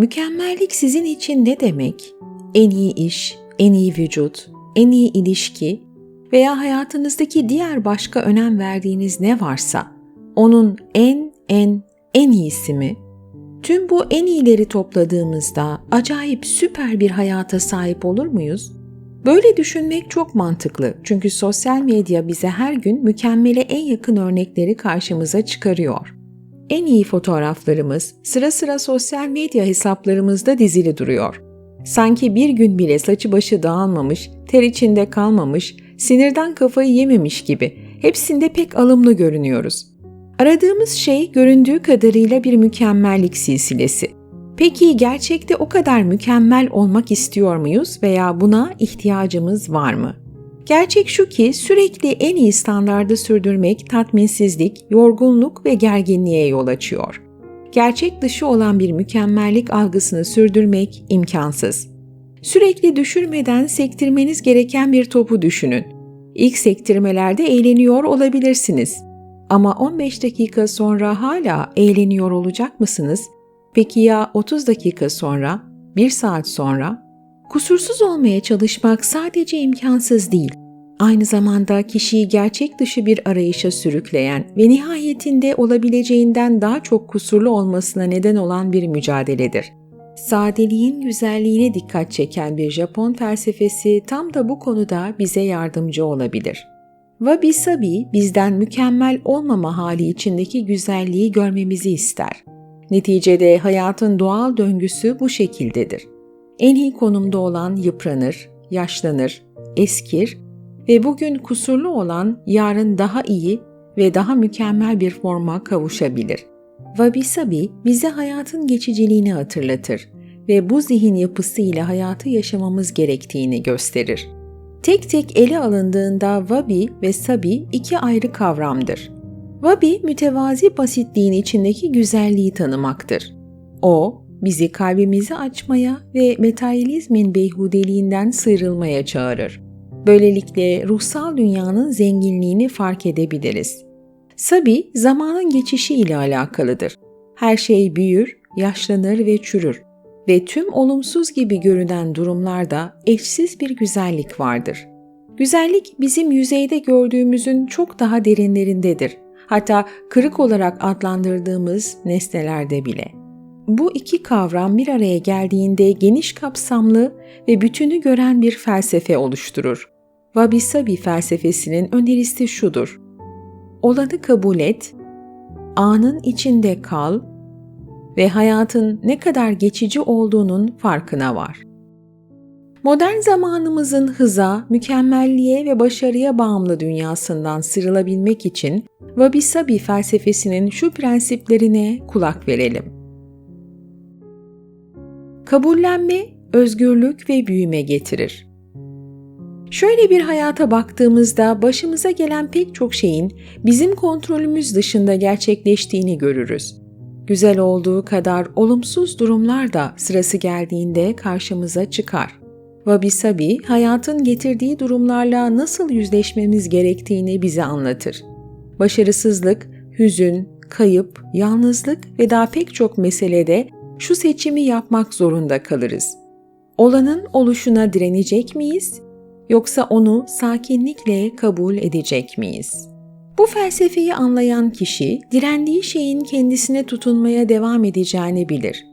Mükemmellik sizin için ne demek? En iyi iş, en iyi vücut, en iyi ilişki veya hayatınızdaki diğer başka önem verdiğiniz ne varsa onun en en en iyisi mi? Tüm bu en iyileri topladığımızda acayip süper bir hayata sahip olur muyuz? Böyle düşünmek çok mantıklı çünkü sosyal medya bize her gün mükemmele en yakın örnekleri karşımıza çıkarıyor. En iyi fotoğraflarımız sıra sıra sosyal medya hesaplarımızda dizili duruyor. Sanki bir gün bile saçı başı dağılmamış, ter içinde kalmamış, sinirden kafayı yememiş gibi hepsinde pek alımlı görünüyoruz. Aradığımız şey göründüğü kadarıyla bir mükemmellik silsilesi. Peki gerçekte o kadar mükemmel olmak istiyor muyuz veya buna ihtiyacımız var mı? Gerçek şu ki sürekli en iyi standardı sürdürmek tatminsizlik, yorgunluk ve gerginliğe yol açıyor. Gerçek dışı olan bir mükemmellik algısını sürdürmek imkansız. Sürekli düşürmeden sektirmeniz gereken bir topu düşünün. İlk sektirmelerde eğleniyor olabilirsiniz. Ama 15 dakika sonra hala eğleniyor olacak mısınız? Peki ya 30 dakika sonra, 1 saat sonra? Kusursuz olmaya çalışmak sadece imkansız değil, aynı zamanda kişiyi gerçek dışı bir arayışa sürükleyen ve nihayetinde olabileceğinden daha çok kusurlu olmasına neden olan bir mücadeledir. Sadeliğin güzelliğine dikkat çeken bir Japon felsefesi tam da bu konuda bize yardımcı olabilir. Wabi Sabi bizden mükemmel olmama hali içindeki güzelliği görmemizi ister. Neticede hayatın doğal döngüsü bu şekildedir. En iyi konumda olan yıpranır, yaşlanır, eskir ve bugün kusurlu olan yarın daha iyi ve daha mükemmel bir forma kavuşabilir. Wabi Sabi bize hayatın geçiciliğini hatırlatır ve bu zihin yapısıyla hayatı yaşamamız gerektiğini gösterir. Tek tek ele alındığında Wabi ve Sabi iki ayrı kavramdır. Wabi mütevazi basitliğin içindeki güzelliği tanımaktır. O, bizi kalbimizi açmaya ve materyalizmin beyhudeliğinden sıyrılmaya çağırır. Böylelikle ruhsal dünyanın zenginliğini fark edebiliriz. Sabi, zamanın geçişi ile alakalıdır. Her şey büyür, yaşlanır ve çürür ve tüm olumsuz gibi görünen durumlarda eşsiz bir güzellik vardır. Güzellik bizim yüzeyde gördüğümüzün çok daha derinlerindedir. Hatta kırık olarak adlandırdığımız nesnelerde bile. Bu iki kavram bir araya geldiğinde geniş kapsamlı ve bütünü gören bir felsefe oluşturur. Wabi Sabi felsefesinin önerisi şudur. Olanı kabul et, anın içinde kal ve hayatın ne kadar geçici olduğunun farkına var. Modern zamanımızın hıza, mükemmelliğe ve başarıya bağımlı dünyasından sıyrılabilmek için Wabi Sabi felsefesinin şu prensiplerine kulak verelim. Kabullenme, özgürlük ve büyüme getirir. Şöyle bir hayata baktığımızda başımıza gelen pek çok şeyin bizim kontrolümüz dışında gerçekleştiğini görürüz. Güzel olduğu kadar olumsuz durumlar da sırası geldiğinde karşımıza çıkar. Wabi Sabi, hayatın getirdiği durumlarla nasıl yüzleşmemiz gerektiğini bize anlatır. Başarısızlık, hüzün, kayıp, yalnızlık ve daha pek çok meselede şu seçimi yapmak zorunda kalırız. Olanın oluşuna direnecek miyiz yoksa onu sakinlikle kabul edecek miyiz? Bu felsefeyi anlayan kişi direndiği şeyin kendisine tutunmaya devam edeceğini bilir.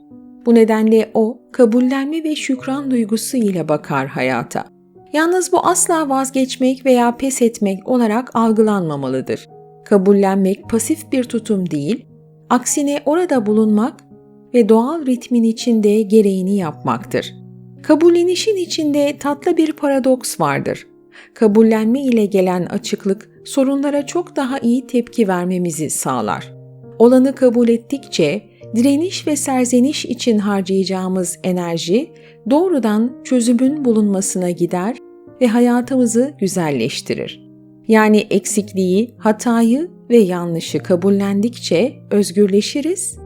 Bu nedenle o kabullenme ve şükran duygusu ile bakar hayata. Yalnız bu asla vazgeçmek veya pes etmek olarak algılanmamalıdır. Kabullenmek pasif bir tutum değil, aksine orada bulunmak ve doğal ritmin içinde gereğini yapmaktır. Kabullenişin içinde tatlı bir paradoks vardır. Kabullenme ile gelen açıklık sorunlara çok daha iyi tepki vermemizi sağlar. Olanı kabul ettikçe direniş ve serzeniş için harcayacağımız enerji doğrudan çözümün bulunmasına gider ve hayatımızı güzelleştirir. Yani eksikliği, hatayı ve yanlışı kabullendikçe özgürleşiriz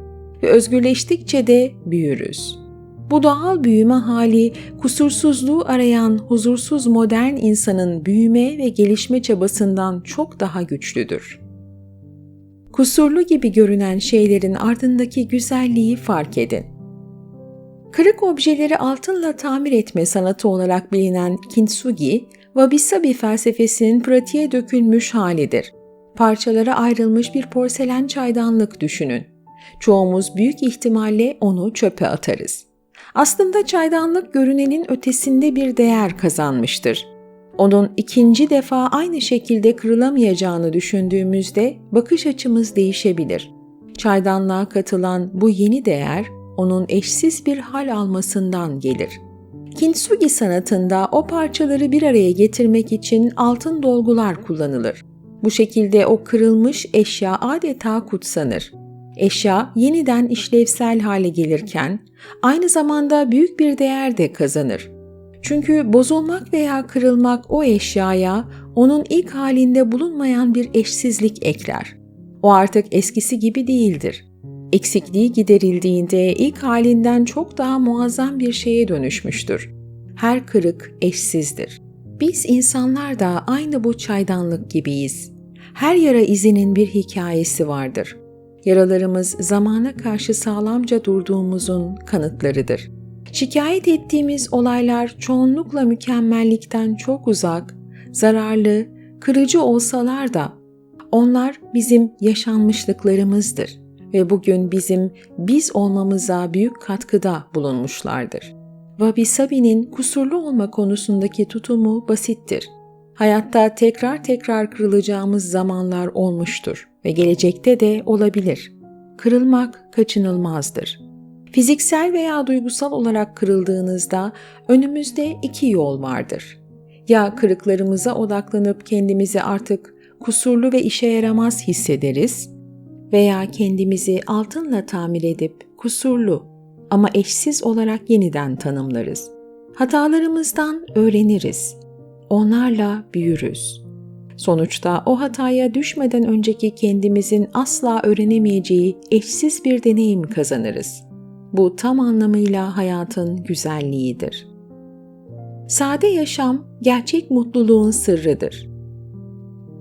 ve özgürleştikçe de büyürüz. Bu doğal büyüme hali kusursuzluğu arayan huzursuz modern insanın büyüme ve gelişme çabasından çok daha güçlüdür. Kusurlu gibi görünen şeylerin ardındaki güzelliği fark edin. Kırık objeleri altınla tamir etme sanatı olarak bilinen kintsugi, wabi-sabi felsefesinin pratiğe dökülmüş halidir. Parçalara ayrılmış bir porselen çaydanlık düşünün. Çoğumuz büyük ihtimalle onu çöpe atarız. Aslında çaydanlık görünenin ötesinde bir değer kazanmıştır. Onun ikinci defa aynı şekilde kırılamayacağını düşündüğümüzde bakış açımız değişebilir. Çaydanlığa katılan bu yeni değer onun eşsiz bir hal almasından gelir. Kintsugi sanatında o parçaları bir araya getirmek için altın dolgular kullanılır. Bu şekilde o kırılmış eşya adeta kutsanır. Eşya yeniden işlevsel hale gelirken aynı zamanda büyük bir değer de kazanır. Çünkü bozulmak veya kırılmak o eşyaya onun ilk halinde bulunmayan bir eşsizlik ekler. O artık eskisi gibi değildir. Eksikliği giderildiğinde ilk halinden çok daha muazzam bir şeye dönüşmüştür. Her kırık eşsizdir. Biz insanlar da aynı bu çaydanlık gibiyiz. Her yara izinin bir hikayesi vardır. Yaralarımız zamana karşı sağlamca durduğumuzun kanıtlarıdır. Şikayet ettiğimiz olaylar çoğunlukla mükemmellikten çok uzak, zararlı, kırıcı olsalar da onlar bizim yaşanmışlıklarımızdır ve bugün bizim biz olmamıza büyük katkıda bulunmuşlardır. Wabi Sabi'nin kusurlu olma konusundaki tutumu basittir. Hayatta tekrar tekrar kırılacağımız zamanlar olmuştur ve gelecekte de olabilir. Kırılmak kaçınılmazdır. Fiziksel veya duygusal olarak kırıldığınızda önümüzde iki yol vardır. Ya kırıklarımıza odaklanıp kendimizi artık kusurlu ve işe yaramaz hissederiz veya kendimizi altınla tamir edip kusurlu ama eşsiz olarak yeniden tanımlarız. Hatalarımızdan öğreniriz. Onlarla büyürüz. Sonuçta o hataya düşmeden önceki kendimizin asla öğrenemeyeceği eşsiz bir deneyim kazanırız. Bu tam anlamıyla hayatın güzelliğidir. Sade yaşam gerçek mutluluğun sırrıdır.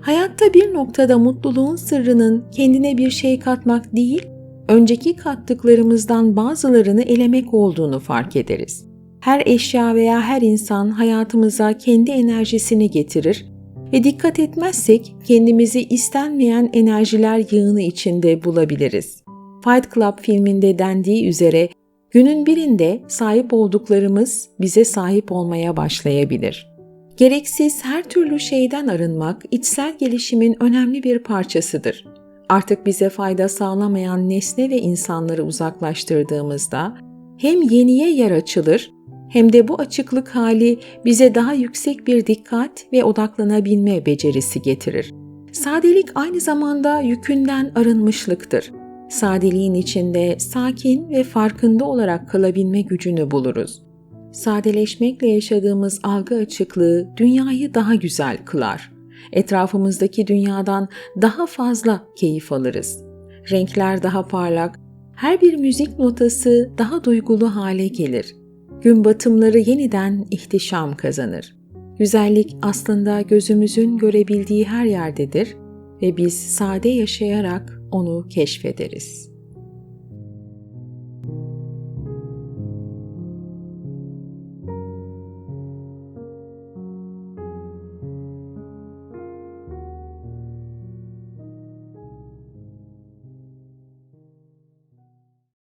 Hayatta bir noktada mutluluğun sırrının kendine bir şey katmak değil, önceki kattıklarımızdan bazılarını elemek olduğunu fark ederiz. Her eşya veya her insan hayatımıza kendi enerjisini getirir ve dikkat etmezsek kendimizi istenmeyen enerjiler yığını içinde bulabiliriz. Fight Club filminde dendiği üzere günün birinde sahip olduklarımız bize sahip olmaya başlayabilir. Gereksiz her türlü şeyden arınmak içsel gelişimin önemli bir parçasıdır. Artık bize fayda sağlamayan nesne ve insanları uzaklaştırdığımızda hem yeniye yer açılır hem de bu açıklık hali bize daha yüksek bir dikkat ve odaklanabilme becerisi getirir. Sadelik aynı zamanda yükünden arınmışlıktır. Sadeliğin içinde sakin ve farkında olarak kalabilme gücünü buluruz. Sadeleşmekle yaşadığımız algı açıklığı dünyayı daha güzel kılar. Etrafımızdaki dünyadan daha fazla keyif alırız. Renkler daha parlak, her bir müzik notası daha duygulu hale gelir. Gün batımları yeniden ihtişam kazanır. Güzellik aslında gözümüzün görebildiği her yerdedir ve biz sade yaşayarak onu keşfederiz.